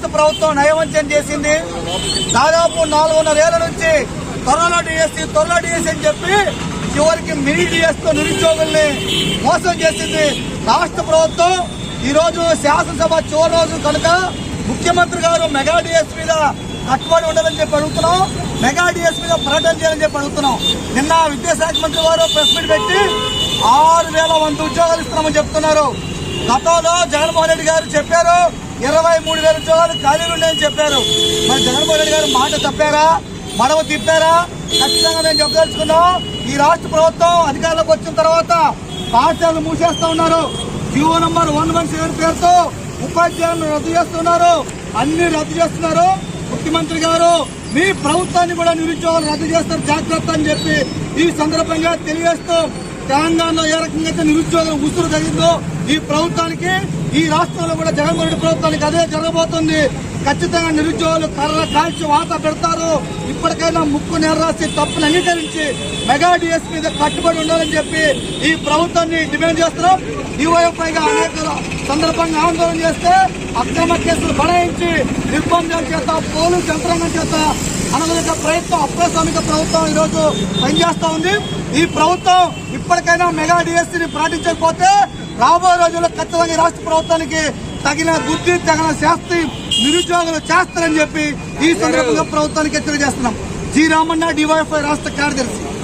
ప్రభుత్వం నయవంచం చేసింది. దాదాపు నాలుగున్నర ఏళ్ళ నుంచి త్వరలో డిఎస్సీ త్వరలో డిఎస్సీ అని చెప్పి చివరికి మినీ డిఎస్తో నిరుద్యోగుల్ని మోసం చేసింది రాష్ట్ర ప్రభుత్వం. ఈరోజు శాసనసభ చివరి రోజు కనుక ముఖ్యమంత్రి గారు మెగా డిఎస్ మీద కట్టుబడి ఉండాలని చెప్పి అడుగుతున్నాం. మెగా డిఎస్ మీద ప్రకటన చేయాలని చెప్పి అడుగుతున్నాం. నిన్న విద్యాశాఖ మంత్రి వారు ప్రెస్ మీట్ పెట్టి ఆరు వేల మంది ఉద్యోగాలు ఇస్తున్నామని చెప్తున్నారు. గతంలో జగన్మోహన్ రెడ్డి గారు చెప్పారు ఇరవై మూడు వేల ఉద్యోగాలు ఖాళీలు ఉన్నాయని చెప్పారు. మరి జగన్మోహన్ రెడ్డి గారు మాట తప్పారా? మడవ తిప్పారా? ఖచ్చితంగా మేము చెప్పదలుచుకున్నాం. ఈ రాష్ట్ర ప్రభుత్వం అధికారంలోకి వచ్చిన తర్వాత పాఠశాలలు మూసేస్తూ ఉన్నారు. GO number one one seven పేరుతో ఉపాధ్యాయులను రద్దు చేస్తున్నారు. అన్ని రద్దు చేస్తున్నారు. ముఖ్యమంత్రి గారు మీ ప్రభుత్వాన్ని కూడా నిరుద్యోగాలు రద్దు చేస్తారు. జాగ్రత్త అని చెప్పి ఈ సందర్భంగా తెలియజేస్తూ తెలంగాణలో ఏ రకంగా అయితే నిరుద్యోగం ఉసురు జరిగిందో ఈ ప్రభుత్వానికి ఈ రాష్ట్రంలో కూడా జగన్మోహన్ రెడ్డి ప్రభుత్వానికి అదే జరగబోతుంది. ఖచ్చితంగా నిరుద్యోగులు కర్ర కాల్చి వాత పెడతారు. ఇప్పటికైనా ముక్కు నెర్రాసి తప్పును అంగీకరించి మెగా డిఎస్ మీద కట్టుబడి ఉండాలని చెప్పి ఈ ప్రభుత్వాన్ని డిమాండ్ చేస్తున్నాం. డివైఎఫ్ఐగా అనేక సందర్భంగా ఆందోళన చేస్తే అక్రమ కేసులు బడాయించి నిర్బంధాల చేత పోలీసు యంత్రాంగం చేత అనగలిగే ప్రయత్నం అప్రస్వామిక ప్రభుత్వం ఈరోజు పనిచేస్తూ ఉంది. ఈ ప్రభుత్వం ఇప్పటికైనా మెగా డిఎస్సీని ప్రకటించకపోతే రాబోయే రోజుల్లో ఖచ్చితంగా ఈ రాష్ట్ర ప్రభుత్వానికి తగిన బుద్ధి తగిన శాస్త్రి నిరుద్యోగులు చేస్తారని చెప్పి ఈ సందర్భంగా ప్రభుత్వానికి హెచ్చరిక చేస్తున్నాం జి రామన్న డివైఎఫ్ఐ రాష్ట్ర కార్యదర్శి.